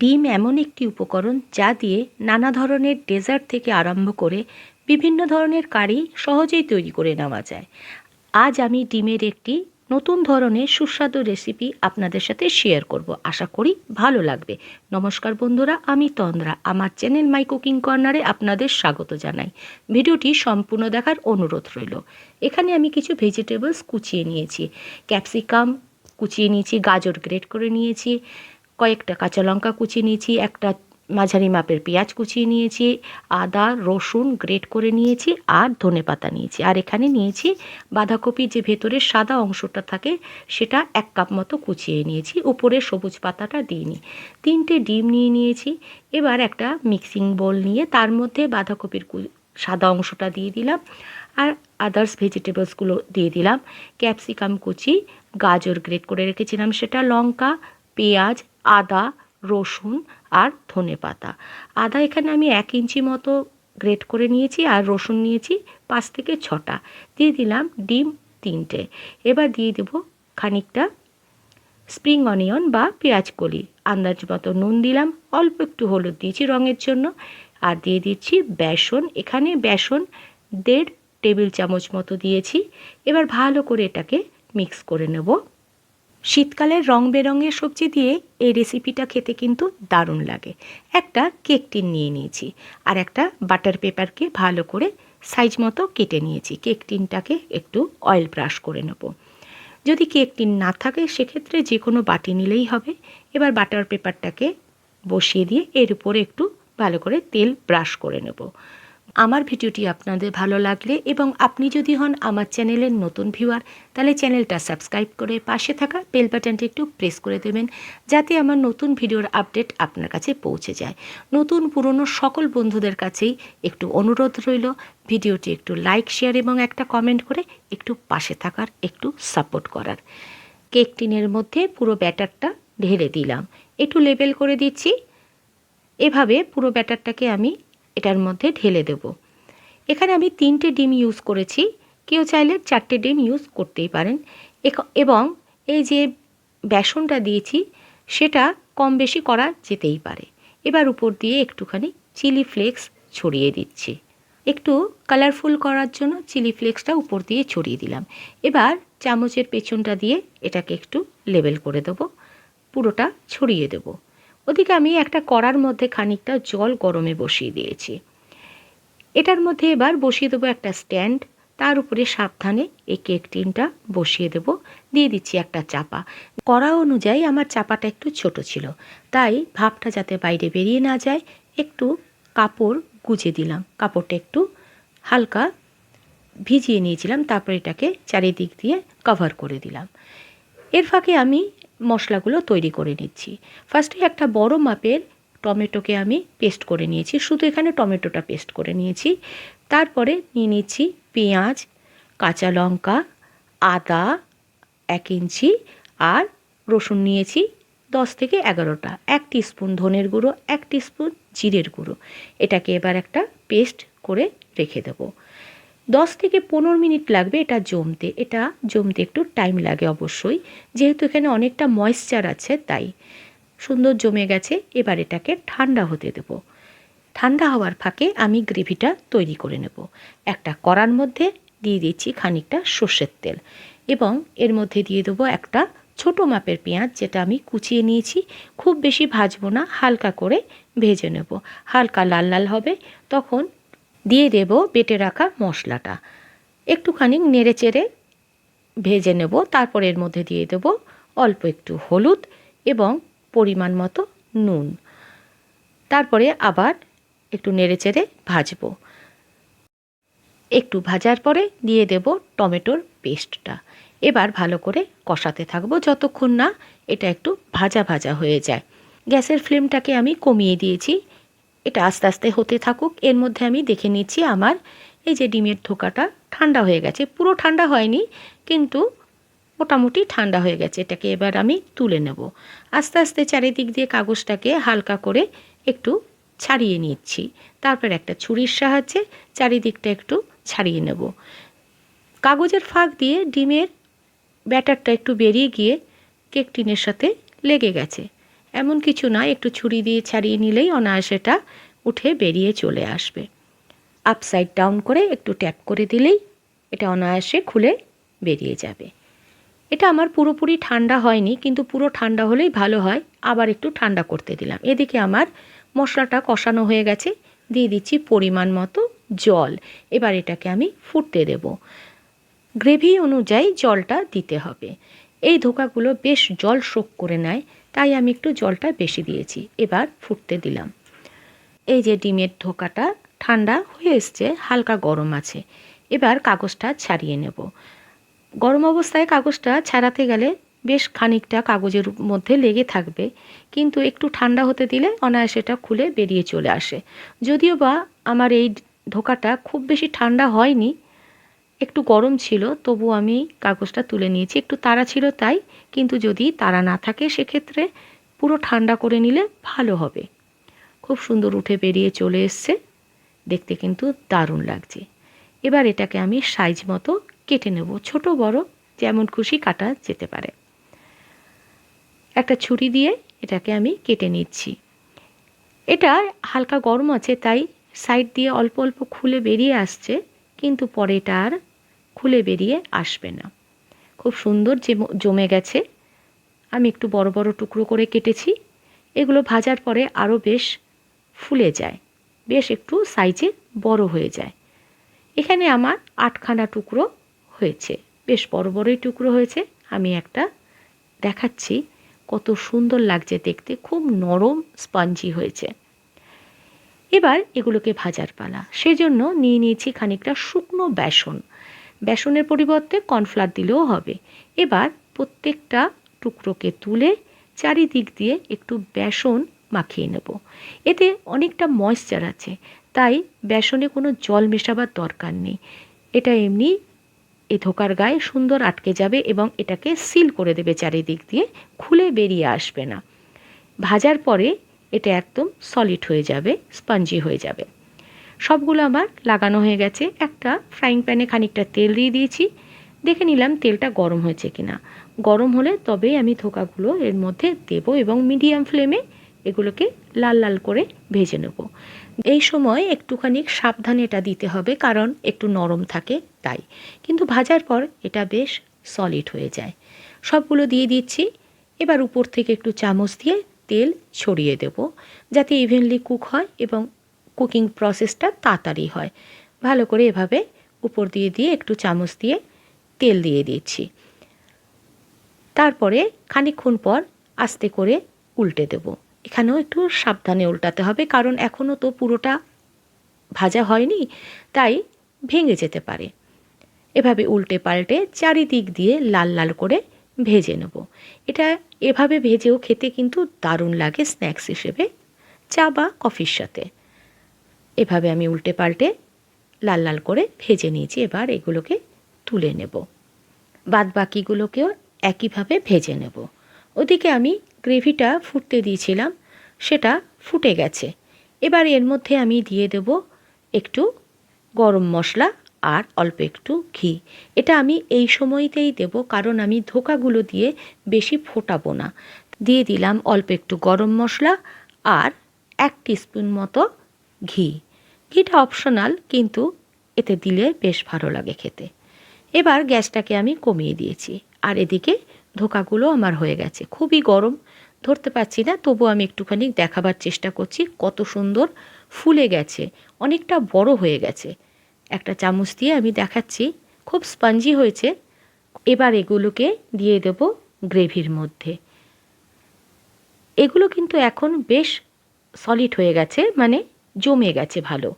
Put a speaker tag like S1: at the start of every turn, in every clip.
S1: ডিম এমন একটি উপকরণ যা দিয়ে নানা ধরনের ডেজার্ট থেকে আরম্ভ করে বিভিন্ন ধরনের কারি সহজেই তৈরি করে নেওয়া যায়। আজ আমি ডিমের একটি নতুন ধরনের সুস্বাদু রেসিপি আপনাদের সাথে শেয়ার করব। আশা করি ভালো লাগবে। নমস্কার বন্ধুরা, আমি তন্দ্রা। আমার চ্যানেল মাই কুকিং কর্নারে আপনাদের স্বাগত জানাই। ভিডিওটি সম্পূর্ণ দেখার অনুরোধ রইল। এখানে আমি কিছু ভেজিটেবলস কুচিয়ে নিয়েছি। ক্যাপসিকাম কুচিয়ে নিয়েছি, গাজর গ্রেট করে নিয়েছি কয়েকটা কাঁচা লঙ্কা কুচিয়ে নিয়েছি, একটা মাঝারি মাপের পেঁয়াজ কুচিয়ে নিয়েছি, আদা, রসুন গ্রেট করে নিয়েছি আর ধনে পাতা নিয়েছি। আর এখানে নিয়েছি বাঁধাকপি যে ভেতরের সাদা অংশটা থাকে সেটা এক কাপ মতো কুচিয়ে নিয়েছি, উপরে সবুজ পাতাটা দিইনি। তিনটে ডিম নিয়ে নিয়েছি, এবার একটা মিক্সিং বোল নিয়ে তার মধ্যে বাঁধাকপির সাদা অংশটা দিয়ে দিলাম আর আদার্স ভেজিটেবলসগুলো দিয়ে দিলাম। ক্যাপসিকাম কুচি, গাজর গ্রেট করে রেখেছিলাম সেটা লঙ্কা, পেঁয়াজ আদা, রসুন আর ধনে পাতা। আদা এখানে আমি এক ইঞ্চি মতো গ্রেট করে নিয়েছি আর রসুন নিয়েছি পাঁচ থেকে ছটা। দিয়ে দিলাম ডিম তিনটে। এবার দিয়ে দেব খানিকটা স্প্রিং অনিয়ন বা পেঁয়াজ কলি। আন্দাজ মতো নুন দিলাম, অল্প একটু হলুদ দিয়েছি রঙের জন্য। আর দিয়ে দিচ্ছি বেসন। এখানে বেসন দেড় টেবিল চামচ মতো দিয়েছি। এবার ভালো করে এটাকে মিক্স করে নেব। শীতকালের রং বেরঙের সবজি দিয়ে এই রেসিপিটা খেতে কিন্তু দারুণ লাগে। একটা কেক টিন নিয়ে নিয়েছি আর একটা বাটার পেপারকে ভালো করে সাইজ মতো কেটে নিয়েছি। কেক টিনটাকে একটু অয়েল ব্রাশ করে নেব। যদি কেক টিন না থাকে, সেক্ষেত্রে যে কোনো বাটি নিলেই হবে। এবার বাটার পেপারটাকে বসিয়ে দিয়ে এর উপরে একটু ভালো করে তেল ব্রাশ করে নেব। আমার ভিডিওটি আপনাদের ভালো লাগলে এবং আপনি যদি হন আমার চ্যানেলের নতুন ভিউয়ার, তাহলে চ্যানেলটা সাবস্ক্রাইব করে পাশে থাকা বেল বাটনটি একটু প্রেস করে দেবেন, যাতে আমার নতুন ভিডিওর আপডেট আপনার কাছে পৌঁছে যায়। নতুন পুরনো সকল বন্ধুদের কাছেই একটু অনুরোধ রইল, ভিডিওটি একটু লাইক, শেয়ার এবং একটা কমেন্ট করে একটু পাশে থাকার, একটু সাপোর্ট করার। কেক টিনের মধ্যে পুরো ব্যাটারটা ঢেলে দিলাম। একটু লেবেল করে দিচ্ছি। এভাবে পুরো ব্যাটারটাকে আমি এটার মধ্যে ঢেলে দেব। এখানে আমি তিনটে ডিম ইউজ করেছি। কেউ চাইলে চারটে ডিম ইউজ করতেই পারেন। এবং এই যে বেসনটা দিয়েছি, সেটা কম বেশি করা যেতেই পারে। এবার উপর দিয়ে একটুখানি চিলি ফ্লেক্স ছড়িয়ে দিচ্ছি। একটু কালারফুল করার জন্য চিলি ফ্লেক্সটা উপর দিয়ে ছড়িয়ে দিলাম। এবার চামচের পেছনটা দিয়ে এটাকে একটু লেবেল করে দেবো। পুরোটা ছড়িয়ে দেবো। ওদিকে আমি একটা কড়ার মধ্যে খানিকটা জল গরমে বসিয়ে দিয়েছি। এটার মধ্যে এবার বসিয়ে দেবো একটা স্ট্যান্ড। তার উপরে সাবধানে এই কেক টিনটা বসিয়ে দেবো। দিয়ে দিচ্ছি একটা চাপা। কড়া অনুযায়ী আমার চাপাটা একটু ছোট ছিল। তাই ভাপটা যাতে বাইরে বেরিয়ে না যায়, একটু কাপড় গুজে দিলাম। কাপড়টা একটু হালকা ভিজিয়ে নিয়েছিলাম। তারপর এটাকে চারিদিক দিয়ে কভার করে দিলাম। এর ফাঁকে আমি মশলাগুলো তৈরি করে নিচ্ছি। ফার্স্টে একটা বড় মাপের টমেটোকে আমি পেস্ট করে নিয়েছি। শুধু এখানে টমেটোটা পেস্ট করে নিয়েছি। তারপরে নিয়ে নিচ্ছি পেঁয়াজ, কাঁচা লঙ্কা, আদা, এক ইঞ্চি আর রসুন নিয়েছি দশ থেকে এগারোটা। এক স্পুন ধনের গুঁড়ো, এক স্পুন জিরের গুঁড়ো। এটাকে এবার একটা পেস্ট করে রেখে দেবো। দশ থেকে পনেরো মিনিট লাগবে এটা জমতে। এটা জমতে একটু টাইম লাগে অবশ্যই। যেহেতু এখানে অনেকটা ময়েশ্চার আছে, তাই সুন্দর জমে গেছে। এবার এটাকে ঠান্ডা হতে দেব। ঠান্ডা হওয়ার ফাঁকে আমি গ্রেভিটা তৈরি করে নেব। একটা কড়ার মধ্যে দিয়ে দিচ্ছি খানিকটা সর্ষের তেল এবং এর মধ্যে দিয়ে দেবো একটা ছোট মাপের পেঁয়াজ, যেটা আমি কুচিয়ে নিয়েছি। খুব বেশি ভাজবো না, হালকা করে ভেজে নেব। হালকা লাল লাল হবে, তখন দিয়ে দেব বেটে রাখা মশলাটা। একটুখানি নেড়ে চেড়ে ভেজে নেব। তারপর এর মধ্যে দিয়ে দেব অল্প একটু হলুদ এবং পরিমাণ মতো নুন। তারপরে আবার একটু নেড়ে চেড়ে ভাজবো। একটু ভাজার পরে দিয়ে দেব টমেটোর পেস্টটা। এবার ভালো করে কষাতে থাকব যতক্ষণ না এটা একটু ভাজা ভাজা হয়ে যায়। গ্যাসের ফ্লেমটাকে আমি কমিয়ে দিয়েছি। এটা আস্তে আস্তে হতে থাকুক। এর মধ্যে আমি দেখে নিচ্ছি আমার এই যে ডিমের ধোকাটা ঠান্ডা হয়ে গেছে। পুরো ঠান্ডা হয়নি, কিন্তু মোটামুটি ঠান্ডা হয়ে গেছে। এটাকে এবার আমি তুলে নেব। আস্তে আস্তে চারিদিক দিয়ে কাগজটাকে হালকা করে একটু ছাড়িয়ে নিচ্ছি। তারপর একটা ছুরির সাহায্যে চারিদিকটা একটু ছাড়িয়ে নেব। কাগজের ফাঁক দিয়ে ডিমের ব্যাটারটা একটু বেরিয়ে গিয়ে কেক টিনের সাথে লেগে গেছে। এমন কিছু নয়, একটু ছুরি দিয়ে ছাড়িয়ে নিলেই অনায়াসেটা উঠে বেরিয়ে চলে আসবে। আপসাইড ডাউন করে একটু ট্যাপ করে দিলেই এটা অনায়াসে খুলে বেরিয়ে যাবে। এটা আমার পুরোপুরি ঠান্ডা হয়নি, কিন্তু পুরো ঠান্ডা হলেই ভালো হয়। আবার একটু ঠান্ডা করতে দিলাম। এদিকে আমার মশলাটা কষানো হয়ে গেছে। দিয়ে দিচ্ছি পরিমাণ মতো জল। এবার এটাকে আমি ফুটতে দেব। গ্রেভি অনুযায়ী জলটা দিতে হবে। এই ধোকাগুলো বেশ জল শোক করে নেয়। তাই আমি একটু জলটা বেশি দিয়েছি, এবার ফুটতে দিলাম। এই যে ডিমের ধোকাটা ঠান্ডা হয়ে এসছে, হালকা গরম আছে, এবার কাগজটা ছাড়িয়ে নেব। গরম অবস্থায় কাগজটা ছাড়াতে গেলে বেশ খানিকটা কাগজের মধ্যে লেগে থাকবে, কিন্তু একটু ঠান্ডা হতে দিলে অনায়াসে এটা খুলে বেরিয়ে চলে আসে। যদিও বা আমার এই ধোকাটা খুব বেশি ঠান্ডা হয়নি একটু গরম ছিল তবু আমি কাগজটা তুলে নিয়েছি। একটু তাড়া ছিল তাই, কিন্তু যদি তাড়া না থাকে সেক্ষেত্রে পুরো ঠান্ডা করে নিলে ভালো হবে। খুব সুন্দর উঠে বেরিয়ে চলে এসছে। দেখতে কিন্তু দারুণ লাগছে। এবার এটাকে আমি সাইজ মতো কেটে নেব, ছোট বড়, যেমন খুশি কাটা যেতে পারে। একটা ছুরি দিয়ে এটাকে আমি কেটে নিচ্ছি। এটা হালকা গরম আছে তাই সাইড দিয়ে অল্প অল্প খুলে বেরিয়ে আসছে, কিন্তু পরে এটা আর খুলে বেরিয়ে আসবে না। খুব সুন্দর যে জমে গেছে। আমি একটু বড় বড় টুকরো করে কেটেছি। এগুলো ভাজার পরে আরও বেশ ফুলে যায়। বেশ একটু সাইজে বড় হয়ে যায়। এখানে আমার আটখানা টুকরো হয়েছে। বেশ বড় বড়ই টুকরো হয়েছে। আমি একটা দেখাচ্ছি কত সুন্দর লাগছে দেখতে। খুব নরম স্পঞ্জি হয়েছে। এবার এগুলোকে ভাজার পালা। সেজন্য নিয়ে নিয়েছি খানিকটা শুকনো বেসন। বেসনের পরিবর্তে কর্নফ্লাওয়ার দিলেও হবে। এবার প্রত্যেকটা টুকরোকে তুলে চারিদিক দিয়ে একটু বেসন মাখিয়ে নেব। এতে অনেকটা ময়েশ্চার আছে, তাই বেসনে কোনো জল মেশাবার দরকার নেই। এটা এমনি এই ধোকার গায়ে সুন্দর আটকে যাবে এবং এটাকে সিল করে দেবে চারিদিক দিয়ে, খুলে বেরিয়ে আসবে না। ভাজার পরে এটা একদম সলিড হয়ে যাবে স্পঞ্জি হয়ে যাবে। সবগুলো আমার লাগানো হয়ে গেছে। একটা ফ্রাইং প্যানে খানিকটা তেল দিয়ে দিয়েছি। দেখে নিলাম তেলটা গরম হয়েছে কিনা। গরম হলে তবেই আমি ধোকাগুলো এর মধ্যে দেব এবং মিডিয়াম ফ্লেমে এগুলোকে লাল লাল করে ভেজে নেব। এই সময় একটুখানি সাবধানে এটা দিতে হবে কারণ একটু নরম থাকে তাই। কিন্তু ভাজার পর এটা বেশ সলিড হয়ে যায়। সবগুলো দিয়ে দিচ্ছি। এবার উপর থেকে একটু চামচ দিয়ে তেল ছড়িয়ে দেব। যাতে ইভেনলি কুক হয় এবং কুকিং প্রসেসটা তাড়াতাড়ি হয়। ভালো করে এভাবে উপর দিয়ে দিয়ে একটু চামচ দিয়ে তেল দিয়ে দিচ্ছি তারপরে খানিকক্ষণ পর আস্তে করে উল্টে দেব। এখানেও একটু সাবধানে উল্টাতে হবে, কারণ এখনও তো পুরোটা ভাজা হয়নি, তাই ভেঙে যেতে পারে। এভাবে উল্টে পাল্টে চারিদিক দিয়ে লাল লাল করে ভেজে নেব। এটা এভাবে ভেজেও খেতে কিন্তু দারুণ লাগে স্ন্যাক্স হিসেবে, চা বা কফির সাথে। এভাবে আমি উল্টে পাল্টে লাল লাল করে ভেজে নিয়েছি। এবার এগুলোকে তুলে নেব। বাদ বাকিগুলোকেও একইভাবে ভেজে নেব। ওদিকে আমি গ্রেভিটা ফুটতে দিয়েছিলাম, সেটা ফুটে গেছে। এবার এর মধ্যে আমি দিয়ে দেব একটু গরম মশলা আর অল্প একটু ঘি। এটা আমি এই সময়তেই দেব, কারণ আমি ধোকাগুলো দিয়ে বেশি ফোটাবো না। দিয়ে দিলাম অল্প একটু গরম মশলা আর এক টিস্পুন মতো ঘি। ঘিটা অপশনাল কিন্তু এতে দিলে বেশ ভালো লাগে খেতে। এবার গ্যাসটাকে আমি কমিয়ে দিয়েছি, আর এদিকে ধোকাগুলো আমার হয়ে গেছে। খুবই গরম, ধরতে পারছি না, তবু আমি একটুখানি দেখাবার চেষ্টা করছি, কত সুন্দর ফুলে গেছে, অনেকটা বড় হয়ে গেছে। একটা চামচ দিয়ে আমি দেখাচ্ছি, খুব স্পঞ্জি হয়েছে। এবার এগুলোকে দিয়ে দেব গ্রেভির মধ্যে। এগুলো কিন্তু এখন বেশ সলিড হয়ে গেছে মানে জমে গেছে ভালো।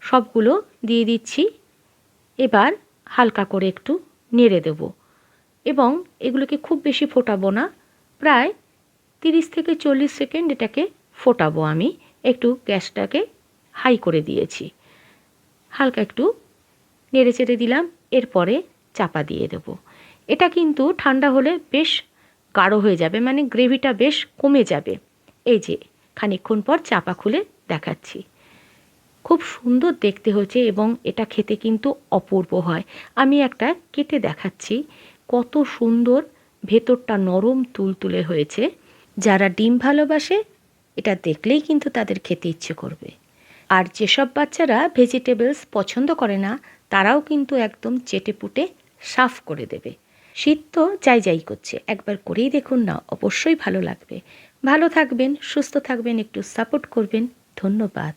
S1: সবগুলো দিয়ে দিচ্ছি। এবার হালকা করে একটু নেড়ে দেব। এবং এগুলোকে খুব বেশি ফোটাবো না। প্রায় তিরিশ থেকে চল্লিশ সেকেন্ড এটাকে ফোটাবো আমি। একটু গ্যাসটাকে হাই করে দিয়েছি। হালকা একটু নেড়ে চেড়ে দিলাম। এরপরে চাপা দিয়ে দেব। এটা কিন্তু ঠান্ডা হলে বেশ গাঢ় হয়ে যাবে। মানে গ্রেভিটা বেশ কমে যাবে। এই যে খানিকক্ষণ পর চাপা খুলে দেখাচ্ছি। খুব সুন্দর দেখতে হয়েছে এবং এটা খেতে কিন্তু অপূর্ব হয়। আমি একটা কেটে দেখাচ্ছি। কত সুন্দর ভেতরটা নরম তুলতুলে হয়েছে। যারা ডিম ভালোবাসে, এটা দেখলেই কিন্তু তাদের খেতে ইচ্ছে করবে। আর যেসব বাচ্চারা ভেজিটেবলস পছন্দ করে না, তারাও কিন্তু একদম চেটেপুটে সাফ করে দেবে। শীত তো যাই যাই করছে, একবার করেই দেখুন না, অবশ্যই ভালো লাগবে। ভালো থাকবেন সুস্থ থাকবেন একটু সাপোর্ট করবেন। ধন্যবাদ।